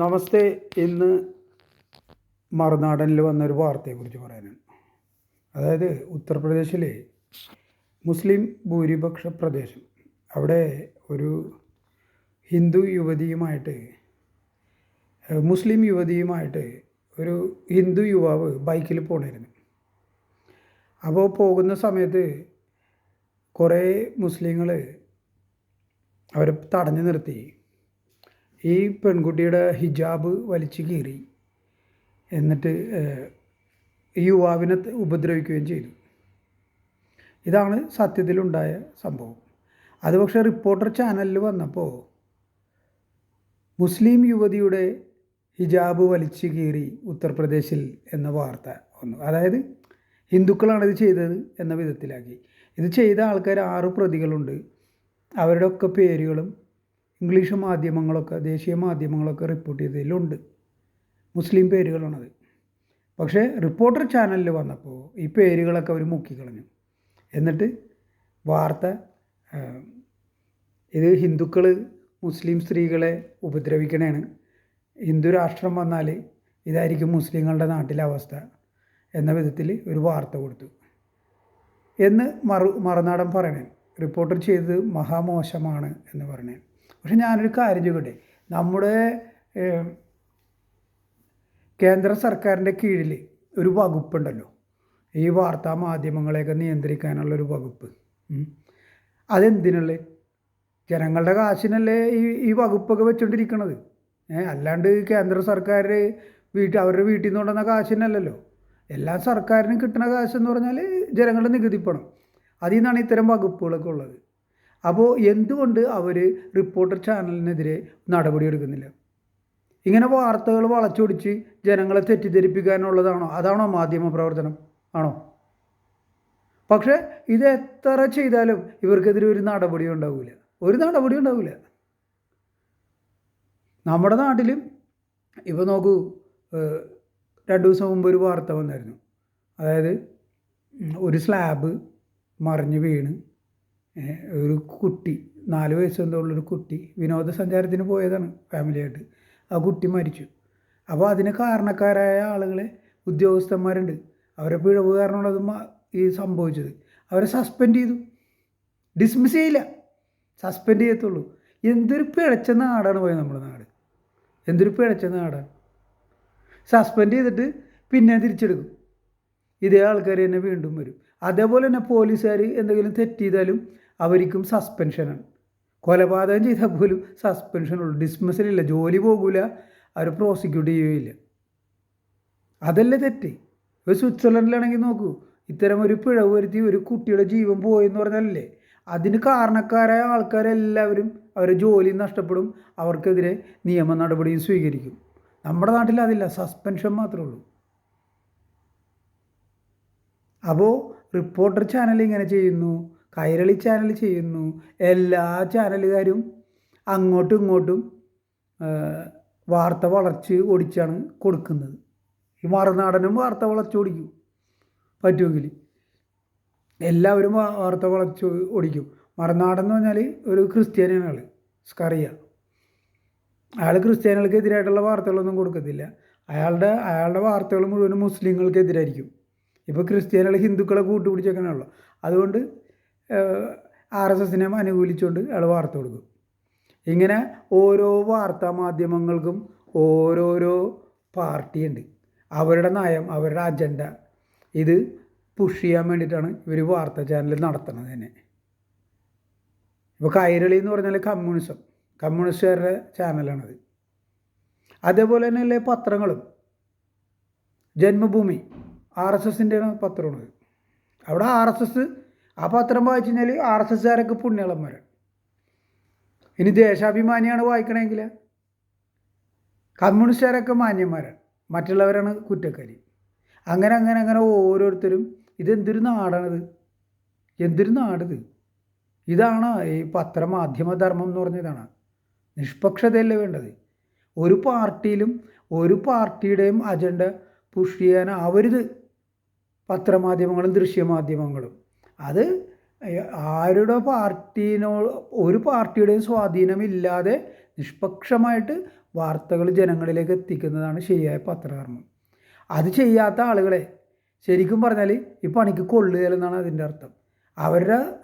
നമസ്തേ ഇന്ന് മറുനാടനിൽ വന്നൊരു വാർത്തയെക്കുറിച്ച് പറയാനാണ്. അതായത് ഉത്തർപ്രദേശിലെ മുസ്ലിം ഭൂരിപക്ഷ പ്രദേശം. അവിടെ ഒരു ഹിന്ദു യുവതിയുമായിട്ട് മുസ്ലിം യുവതിയുമായിട്ട് ഒരു ഹിന്ദു യുവാവ് ബൈക്കിൽ പോണായിരുന്നു. അപ്പോൾ പോകുന്ന സമയത്ത് കുറേ മുസ്ലിങ്ങൾ അവരെ തടഞ്ഞു നിർത്തി. ഈ പെൺകുട്ടിയുടെ ഹിജാബ് വലിച്ചു കീറി. എന്നിട്ട് ഈ യുവാവിനെ ഉപദ്രവിക്കുകയും ചെയ്തു. ഇതാണ് സത്യത്തിലുണ്ടായ സംഭവം. അത് പക്ഷേ റിപ്പോർട്ടർ ചാനലിൽ വന്നപ്പോൾ മുസ്ലിം യുവതിയുടെ ഹിജാബ് വലിച്ചു കീറി ഉത്തർപ്രദേശിൽ എന്ന വാർത്ത വന്നു. അതായത് ഹിന്ദുക്കളാണ് ഇത് ചെയ്തത് എന്ന വിധത്തിലാക്കി. ഇത് ചെയ്ത ആൾക്കാർ ആറ് പ്രതികളുണ്ട്. അവരുടെ ഒക്കെ പേരുകളും ഇംഗ്ലീഷ് മാധ്യമങ്ങളൊക്കെ ദേശീയ മാധ്യമങ്ങളൊക്കെ റിപ്പോർട്ട് ചെയ്തതിലുണ്ട്. മുസ്ലിം പേരുകളാണത്. പക്ഷേ റിപ്പോർട്ടർ ചാനലിൽ വന്നപ്പോൾ ഈ പേരുകളൊക്കെ അവർ മുക്കിക്കളഞ്ഞു. എന്നിട്ട് വാർത്ത ഇത് ഹിന്ദുക്കൾ മുസ്ലിം സ്ത്രീകളെ ഉപദ്രവിക്കണേണ്. ഹിന്ദു രാഷ്ട്രം വന്നാൽ ഇതായിരിക്കും മുസ്ലിങ്ങളുടെ നാട്ടിലെ അവസ്ഥ എന്ന വിധത്തിൽ ഒരു വാർത്ത കൊടുത്തു. എന്ന് മറു മറുനാടൻ പറയണേ റിപ്പോർട്ടർ ചെയ്തത് മഹാമോശമാണ് എന്ന് പറഞ്ഞേ പക്ഷെ ഞാനൊരു കാര്യം ചോദിക്കട്ടെ? നമ്മുടെ കേന്ദ്ര സർക്കാരിന്റെ കീഴിൽ ഒരു വകുപ്പുണ്ടല്ലോ. ഈ വാർത്താ മാധ്യമങ്ങളെയൊക്കെ നിയന്ത്രിക്കാനുള്ള ഒരു വകുപ്പ്. അതെന്തിനുള്ളത് അതെന്തിനുള്ള? ജനങ്ങളുടെ കാശിനല്ലേ ഈ ഈ വകുപ്പൊക്കെ വെച്ചുകൊണ്ടിരിക്കണത് അല്ലാണ്ട് കേന്ദ്ര സർക്കാർ വീട്ടിൽ അവരുടെ വീട്ടിൽ നിന്ന് കൊണ്ടുവന്ന കാശിനല്ലല്ലോ. എല്ലാ സർക്കാരിനും കിട്ടുന്ന കാശെന്ന് പറഞ്ഞാൽ ജനങ്ങളുടെ നികുതി പണം. അതിൽ നിന്നാണ് ഇത്തരം വകുപ്പുകളൊക്കെ ഉള്ളത്. അപ്പോൾ എന്തുകൊണ്ട് അവർ റിപ്പോർട്ടർ ചാനലിനെതിരെ നടപടി എടുക്കുന്നില്ല ഇങ്ങനെ വാർത്തകൾ വളച്ചൊടിച്ച് ജനങ്ങളെ തെറ്റിദ്ധരിപ്പിക്കാനുള്ളതാണോ? അതാണോ മാധ്യമ പ്രവർത്തനം? ആണോ? പക്ഷേ ഇത് എത്ര ചെയ്താലും ഇവർക്കെതിരെ ഒരു നടപടിയും ഉണ്ടാവില്ല. ഒരു നടപടിയും ഉണ്ടാവില്ല. നമ്മുടെ നാട്ടിലും ഇപ്പോൾ നോക്കൂ രണ്ട് ദിവസം മുമ്പ് ഒരു വാർത്ത വന്നായിരുന്നു. അതായത് ഒരു സ്ലാബ് മറിഞ്ഞ് വീണ്. ഒരു കുട്ടി നാല് വയസ്സ് എന്തോ ഉള്ളൊരു കുട്ടി വിനോദസഞ്ചാരത്തിന് പോയതാണ് ഫാമിലിയായിട്ട് ആ കുട്ടി മരിച്ചു. അപ്പോൾ അതിന് കാരണക്കാരായ ആളുകളെ ഉദ്യോഗസ്ഥന്മാരുണ്ട്. അവരെ പിഴവ് കാരണമാണ് അത് ഈ സംഭവിച്ചത്. അവരെ സസ്പെൻഡ് ചെയ്തു. ഡിസ്മിസ് ചെയ്യില്ല. സസ്പെൻഡ് ചെയ്യത്തുള്ളൂ. എന്തൊരു പിഴച്ച നാടാണ് പോയത് നമ്മുടെ നാട്. എന്തൊരു പിഴച്ച നാടാണ്. സസ്പെൻഡ് ചെയ്തിട്ട് പിന്നെ തിരിച്ചെടുക്കും. ഇതേ ആൾക്കാർ തന്നെ വീണ്ടും വരും. അതേപോലെ തന്നെ പോലീസുകാർ എന്തെങ്കിലും തെറ്റ് ചെയ്താലും അവർക്കും സസ്പെൻഷനാണ് കൊലപാതകം ചെയ്താൽ പോലും സസ്പെൻഷനുള്ളൂ ഡിസ്മിസലില്ല ജോലി പോകില്ല അവർ പ്രോസിക്യൂട്ട് ചെയ്യുകയില്ല. അതല്ല തെറ്റ്? ഒരു സ്വിറ്റ്സർലൻഡിലാണെങ്കിൽ നോക്കൂ. ഇത്തരം ഒരു പിഴവ് വരുത്തി ഒരു കുട്ടിയുടെ ജീവൻ പോയെന്ന് പറഞ്ഞാലല്ലേ? അതിന് കാരണക്കാരായ ആൾക്കാരെല്ലാവരും അവരെ ജോലി നഷ്ടപ്പെടും. അവർക്കെതിരെ നിയമ നടപടിയും സ്വീകരിക്കും. നമ്മുടെ നാട്ടിൽ അതില്ല. സസ്പെൻഷൻ മാത്രമേ ഉള്ളൂ. അപ്പോൾ റിപ്പോർട്ടർ ചാനൽ ഇങ്ങനെ ചെയ്യുന്നു. കൈരളി ചാനൽ ചെയ്യുന്നു. എല്ലാ ചാനലുകാരും അങ്ങോട്ടും ഇങ്ങോട്ടും വാർത്ത വളർച്ച് ഓടിച്ചാണ് കൊടുക്കുന്നത്. ഈ മറുനാടനും വാർത്ത വളർച്ച ഓടിക്കും. പറ്റുമെങ്കിൽ എല്ലാവരും വാർത്ത വളച്ച് ഓടിക്കും. മറുനാടൻ എന്ന് പറഞ്ഞാൽ ഒരു ക്രിസ്ത്യാനിയാണ് ആൾ സ്കറിയ. അയാൾ ക്രിസ്ത്യാനികൾക്കെതിരായിട്ടുള്ള വാർത്തകളൊന്നും കൊടുക്കത്തില്ല. അയാളുടെ അയാളുടെ വാർത്തകൾ മുഴുവനും മുസ്ലിങ്ങൾക്കെതിരായിരിക്കും. ഇപ്പോൾ ക്രിസ്ത്യാനികൾ ഹിന്ദുക്കളെ കൂട്ടുപിടിച്ചേക്കാനാണല്ലോ. അതുകൊണ്ട് ആർ എസ് എസിനെ അനുകൂലിച്ചുകൊണ്ട് അയാൾ വാർത്ത കൊടുക്കും. ഇങ്ങനെ ഓരോ വാർത്താ മാധ്യമങ്ങൾക്കും ഓരോരോ പാർട്ടിയുണ്ട്. അവരുടെ നയം അവരുടെ അജണ്ട ഇത് പുഷ് ചെയ്യാൻ വേണ്ടിയിട്ടാണ് ഇവർ വാർത്താ ചാനൽ നടത്തുന്നത് തന്നെ. ഇപ്പോൾ കൈരളി എന്ന് പറഞ്ഞാൽ കമ്മ്യൂണിസം കമ്മ്യൂണിസ്റ്റുകാരുടെ ചാനലാണത്. അതേപോലെ തന്നെയല്ലേ പത്രങ്ങളും. ജന്മഭൂമി ആർ എസ് എസിന്റെ പത്രമാണത്. അവിടെ ആർ എസ് എസ് ആ പത്രം വായിച്ചു കഴിഞ്ഞാൽ ആർ എസ് എസ്സുകാരൊക്കെ പുണ്യാളന്മാരാണ് ഇനി ദേശാഭിമാനിയാണ് വായിക്കണമെങ്കിൽ കമ്മ്യൂണിസ്റ്റുകാരൊക്കെ മാന്യന്മാരാണ് മറ്റുള്ളവരാണ് കുറ്റക്കാരി. അങ്ങനെ അങ്ങനെ അങ്ങനെ ഓരോരുത്തരും ഇതെന്തൊരു നാടാണിത്? എന്തൊരു നാടിത്? ഇതാണ് ഈ പത്രമാധ്യമധർമ്മം എന്ന് പറഞ്ഞതാണ്. നിഷ്പക്ഷതയല്ലേ വേണ്ടത്? ഒരു പാർട്ടിയിലും ഒരു പാർട്ടിയുടെയും അജണ്ട പുഷ് ചെയ്യാൻ അവരിത് പത്രമാധ്യമങ്ങളും ദൃശ്യമാധ്യമങ്ങളും. അത് ആരുടെ പാർട്ടീനോ ഒരു പാർട്ടിയുടെയും സ്വാധീനമില്ലാതെ നിഷ്പക്ഷമായിട്ട് വാർത്തകൾ ജനങ്ങളിലേക്ക് എത്തിക്കുന്നതാണ് ശരിയായ പത്രകർമ്മം. അത് ചെയ്യാത്ത ആളുകളെ ശരിക്കും പറഞ്ഞാൽ ഈ പണിക്ക് കൊള്ളുകയെന്നാണ് അതിന്റെ അർത്ഥം. അവരുടെ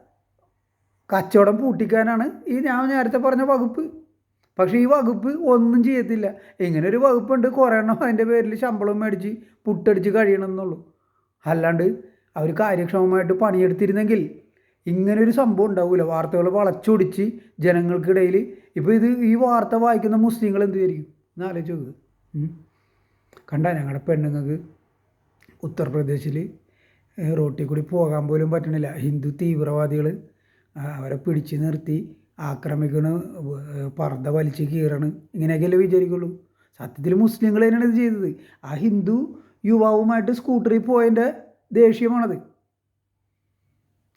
കച്ചവടം പൂട്ടിക്കാനാണ് ഈ ഞാൻ നേരത്തെ പറഞ്ഞ വകുപ്പ്. പക്ഷേ ഈ വകുപ്പ് ഒന്നും ചെയ്യത്തില്ല. ഇങ്ങനെ ഒരു വകുപ്പുണ്ട് കുറേ എണ്ണം അതിന്റെ പേരിൽ ശമ്പളം മേടിച്ച് പുട്ടടിച്ച് കഴിയണമെന്നുള്ളൂ അല്ലാണ്ട് അവർ കാര്യക്ഷമമായിട്ട് പണിയെടുത്തിരുന്നെങ്കിൽ ഇങ്ങനൊരു സംഭവം ഉണ്ടാവില്ല വാർത്തകൾ വളച്ചൊടിച്ച് ജനങ്ങൾക്കിടയിൽ ഇപ്പോൾ ഇത് ഈ വാർത്ത വായിക്കുന്ന മുസ്ലിങ്ങൾ എന്ത് വിചാരിക്കും? എന്ന് ആലോചിച്ച് നോക്ക്. കണ്ട ഞങ്ങളുടെ പെണ്ണുങ്ങൾക്ക് ഉത്തർപ്രദേശിൽ റോട്ടിൽ കൂടി പോകാൻ പോലും പറ്റണില്ല. ഹിന്ദു തീവ്രവാദികൾ അവരെ പിടിച്ചു നിർത്തി ആക്രമിക്കണ് പർദ്ദ വലിച്ച് കീറണ്. ഇങ്ങനെയൊക്കെയല്ലേ വിചാരിക്കുള്ളൂ. സത്യത്തിൽ മുസ്ലിങ്ങൾ തന്നെയാണ് ഇത് ചെയ്തത്. ആ ഹിന്ദു യുവാവുമായിട്ട് സ്കൂട്ടറിൽ പോയതിന്റെ ദേഷ്യമാണത്.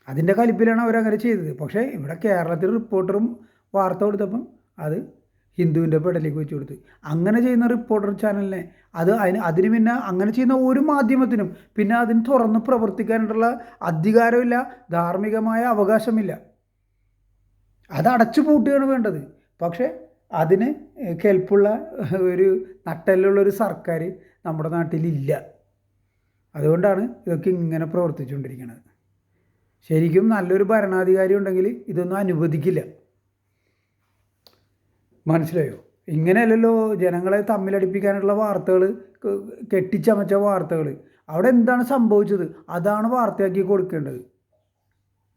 അതിന്റെ കലിപ്പിലാണ് അവരങ്ങനെ ചെയ്തത്. പക്ഷേ ഇവിടെ കേരളത്തിൽ റിപ്പോർട്ടറും വാർത്ത കൊടുത്തപ്പം അത് ഹിന്ദുവിന്റെ പെടലേക്ക് വെച്ച് കൊടുത്തു. അങ്ങനെ ചെയ്യുന്ന റിപ്പോർട്ടർ ചാനലിനെ അത് അതിന് അതിന് പിന്നെ അങ്ങനെ ചെയ്യുന്ന ഒരു മാധ്യമത്തിനും പിന്നെ അതിന് തുറന്ന് പ്രവർത്തിക്കാനുള്ള അധികാരമില്ല ധാർമ്മികമായ അവകാശമില്ല. അത് അടച്ചു പൂട്ടുകയാണ് വേണ്ടത്. പക്ഷേ അതിന് കെൽപ്പുള്ള ഒരു നട്ടെല്ലുള്ളൊരു സർക്കാർ നമ്മുടെ നാട്ടിലില്ല. അതുകൊണ്ടാണ് ഇതൊക്കെ ഇങ്ങനെ പ്രവർത്തിച്ചുകൊണ്ടിരിക്കുന്നത് ശരിക്കും നല്ലൊരു ഭരണാധികാരി ഉണ്ടെങ്കിൽ ഇതൊന്നും അനുവദിക്കില്ല. മനസ്സിലായോ? ഇങ്ങനെയല്ലല്ലോ ജനങ്ങളെ തമ്മിലടിപ്പിക്കാനുള്ള വാർത്തകൾ കെട്ടിച്ചമച്ച വാർത്തകൾ. അവിടെ എന്താണ് സംഭവിച്ചത്? അതാണ് വാർത്തയാക്കി കൊടുക്കേണ്ടത്.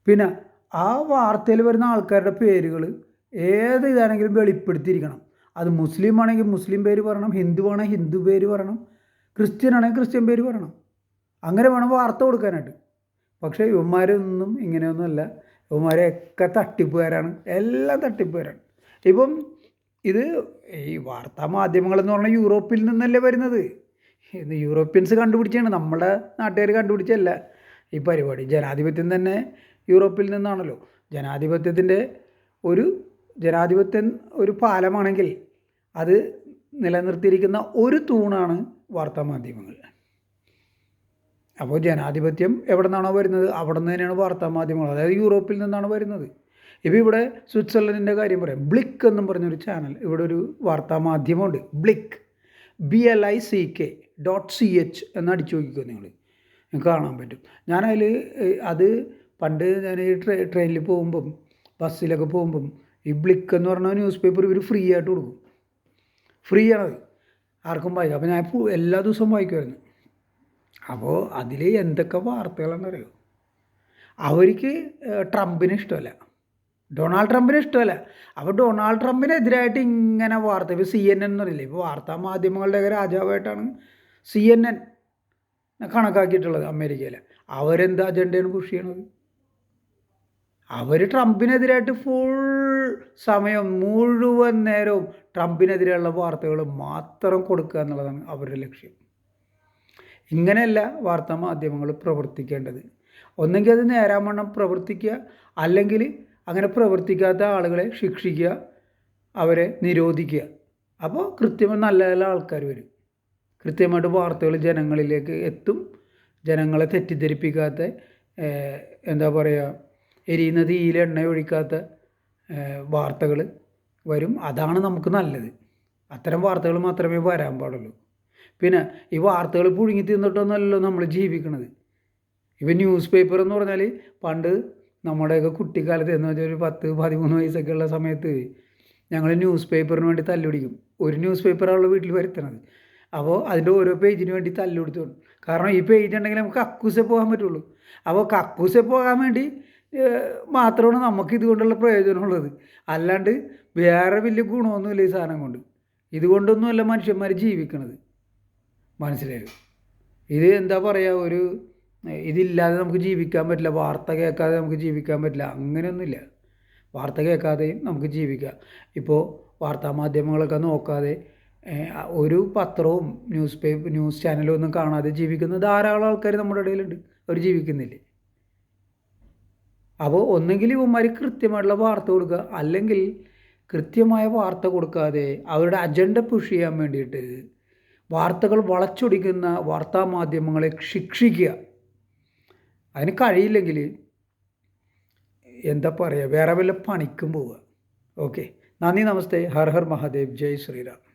പിന്നെ ആ വാർത്തയിൽ വരുന്ന ആൾക്കാരുടെ പേരുകൾ ഏത് ഇതാണെങ്കിലും വെളിപ്പെടുത്തിയിരിക്കണം. അത് മുസ്ലിം ആണെങ്കിൽ മുസ്ലിം പേര് പറയണം ഹിന്ദു ആണെങ്കിൽ ഹിന്ദു പേര് പറയണം ക്രിസ്ത്യൻ ആണെങ്കിൽ ക്രിസ്ത്യൻ പേര് പറയണം. അങ്ങനെ വേണം വാർത്ത കൊടുക്കാനായിട്ട്. പക്ഷേ ഇവന്മാരൊന്നും ഇങ്ങനെയൊന്നുമല്ല. ഇവന്മാരെയൊക്കെ തട്ടിപ്പുകാരാണ്. എല്ലാം തട്ടിപ്പുകാരാണ്. ഇപ്പം ഇത് ഈ വാർത്താ മാധ്യമങ്ങളെന്ന് പറഞ്ഞാൽ യൂറോപ്പിൽ നിന്നല്ലേ വരുന്നത്. ഇത് യൂറോപ്യൻസ് കണ്ടുപിടിച്ചാണ്. നമ്മുടെ നാട്ടുകാർ കണ്ടുപിടിച്ചല്ല ഈ പരിപാടി ജനാധിപത്യം തന്നെ യൂറോപ്പിൽ നിന്നാണല്ലോ. ജനാധിപത്യത്തിന്റെ ഒരു ജനാധിപത്യം ഒരു പാലമാണെങ്കിൽ അത് നിലനിർത്തിയിരിക്കുന്ന ഒരു തൂണാണ് വാർത്താ മാധ്യമങ്ങൾ. അപ്പോൾ ജനാധിപത്യം എവിടെ നിന്നാണോ വരുന്നത്? അവിടെ നിന്ന് തന്നെയാണ് വാർത്താ മാധ്യമങ്ങൾ അതായത് യൂറോപ്പിൽ നിന്നാണ് വരുന്നത്. ഇപ്പോൾ ഇവിടെ സ്വിറ്റ്സർലൻഡിന്റെ കാര്യം പറയാം. ബ്ലിക്ക് എന്നും പറഞ്ഞൊരു ചാനൽ ഇവിടെ ഒരു വാർത്താ മാധ്യമമുണ്ട്. Blick B L I C K dot C H എന്ന് അടിച്ചു നോക്കിക്കോ നിങ്ങൾ. നിങ്ങൾക്ക് കാണാൻ പറ്റും. ഞാനതിൽ അത് പണ്ട് ഞാൻ ഈ ട്രെ ട്രെയിനിൽ പോകുമ്പം ബസ്സിലൊക്കെ പോകുമ്പം ഈ ബ്ലിക്ക് എന്ന് പറഞ്ഞ ന്യൂസ് പേപ്പർ ഇവർ ഫ്രീ ആയിട്ട് കൊടുക്കും. ഫ്രീ ആണത്. ആർക്കും വായിക്കും. അപ്പോൾ ഞാൻ എല്ലാ ദിവസവും വായിക്കുമായിരുന്നു. അപ്പോൾ അതിൽ എന്തൊക്കെ വാർത്തകളാണെന്നറിയോ? അവർക്ക് ട്രംപിനെ ഇഷ്ടമല്ല. ഡൊണാൾഡ് ട്രംപിനെ ഇഷ്ടമല്ല. അപ്പോൾ ഡൊണാൾഡ് ട്രംപിനെതിരായിട്ട് ഇങ്ങനെ വാർത്ത ഇപ്പോൾ സി എൻ എൻ എന്നറിയില്ല? ഇപ്പോൾ വാർത്താ മാധ്യമങ്ങളുടെയൊക്കെ രാജാവായിട്ടാണ് സി എൻ എൻ കണക്കാക്കിയിട്ടുള്ളത് അമേരിക്കയിൽ അവരെന്ത് അജണ്ടയാണ് പുഷ് ചെയ്യണത്? അവർ ട്രംപിനെതിരായിട്ട് ഫുൾ സമയം മുഴുവൻ നേരവും ട്രംപിനെതിരെയുള്ള വാർത്തകൾ മാത്രം കൊടുക്കുക എന്നുള്ളതാണ് അവരുടെ ലക്ഷ്യം. ഇങ്ങനെയല്ല വാർത്താ മാധ്യമങ്ങൾ പ്രവർത്തിക്കേണ്ടത്. ഒന്നെങ്കിൽ അത് നേരാമണ്ണം പ്രവർത്തിക്കുക അല്ലെങ്കിൽ അങ്ങനെ പ്രവർത്തിക്കാത്ത ആളുകളെ ശിക്ഷിക്കുക അവരെ നിരോധിക്കുക. അപ്പോൾ കൃത്യമായി നല്ല നല്ല ആൾക്കാർ വരും. കൃത്യമായിട്ട് വാർത്തകൾ ജനങ്ങളിലേക്ക് എത്തും. ജനങ്ങളെ തെറ്റിദ്ധരിപ്പിക്കാത്ത എന്താ പറയുക എരിയുന്ന തീയിൽ എണ്ണ ഒഴിക്കാത്ത വാർത്തകൾ വരും. അതാണ് നമുക്ക് നല്ലത്. അത്തരം വാർത്തകൾ മാത്രമേ വരാൻ പാടുള്ളൂ. പിന്നെ ഈ വാർത്തകൾ പുഴുങ്ങി തിന്നിട്ടൊന്നുമല്ലല്ലോ നമ്മൾ ജീവിക്കണത്. ഇപ്പം ന്യൂസ് പേപ്പർ എന്ന് പറഞ്ഞാൽ പണ്ട് നമ്മുടെയൊക്കെ കുട്ടിക്കാലത്ത് എന്ന് വെച്ചാൽ ഒരു പത്ത് പതിമൂന്ന് വയസ്സൊക്കെ ഉള്ള സമയത്ത് ഞങ്ങൾ ന്യൂസ് പേപ്പറിന് വേണ്ടി തല്ലുപിടിക്കും. ഒരു ന്യൂസ് പേപ്പറാണല്ലോ വീട്ടിൽ വരുത്തണത്. അപ്പോൾ അതിന്റെ ഓരോ പേജിന് വേണ്ടി തല്ലുപിടിച്ചു കാരണം ഈ പേജ് ഉണ്ടെങ്കിൽ നമുക്ക് കക്കൂസെ പോകാൻ പറ്റുള്ളൂ. അപ്പോൾ കക്കൂസെ പോകാൻ വേണ്ടി മാത്രമാണ് നമുക്ക് ഇതുകൊണ്ടുള്ള പ്രയോജനമുള്ളത് അല്ലാണ്ട് വേറെ വലിയ ഗുണമൊന്നുമില്ല ഈ സാധനം കൊണ്ട്. ഇതുകൊണ്ടൊന്നുമല്ല മനുഷ്യന്മാർ ജീവിക്കണത്. മനസ്സിലായോ ഇത് എന്താ പറയുക ഒരു ഇതില്ലാതെ നമുക്ക് ജീവിക്കാൻ പറ്റില്ല വാർത്ത കേൾക്കാതെ നമുക്ക് ജീവിക്കാൻ പറ്റില്ല അങ്ങനെയൊന്നുമില്ല. വാർത്ത കേൾക്കാതെയും നമുക്ക് ജീവിക്കാം. ഇപ്പോൾ വാർത്താ മാധ്യമങ്ങളൊക്കെ നോക്കാതെ ഒരു പത്രവും ന്യൂസ് പേപ്പർ ന്യൂസ് ചാനലും ഒന്നും കാണാതെ ജീവിക്കുന്ന ധാരാളം ആൾക്കാർ നമ്മുടെ ഇടയിലുണ്ട്. അവർ ജീവിക്കുന്നില്ലേ? അപ്പോൾ ഒന്നെങ്കിൽ ഇവന്മാർ കൃത്യമായിട്ടുള്ള വാർത്ത കൊടുക്കുക. അല്ലെങ്കിൽ കൃത്യമായ വാർത്ത കൊടുക്കാതെ അവരുടെ അജണ്ട പുഷ് ചെയ്യാൻ വേണ്ടിയിട്ട് വാർത്തകൾ വളച്ചൊടിക്കുന്ന വാർത്താ മാധ്യമങ്ങളെ ശിക്ഷിക്കുക. അതിന് കഴിയില്ലെങ്കിൽ എന്താ പറയുക വേറെ വല്ല പണിക്കും പോവുക. ഓക്കെ. നന്ദി നമസ്തേ. ഹർ ഹർ മഹാദേവ്. ജയ് ശ്രീറാം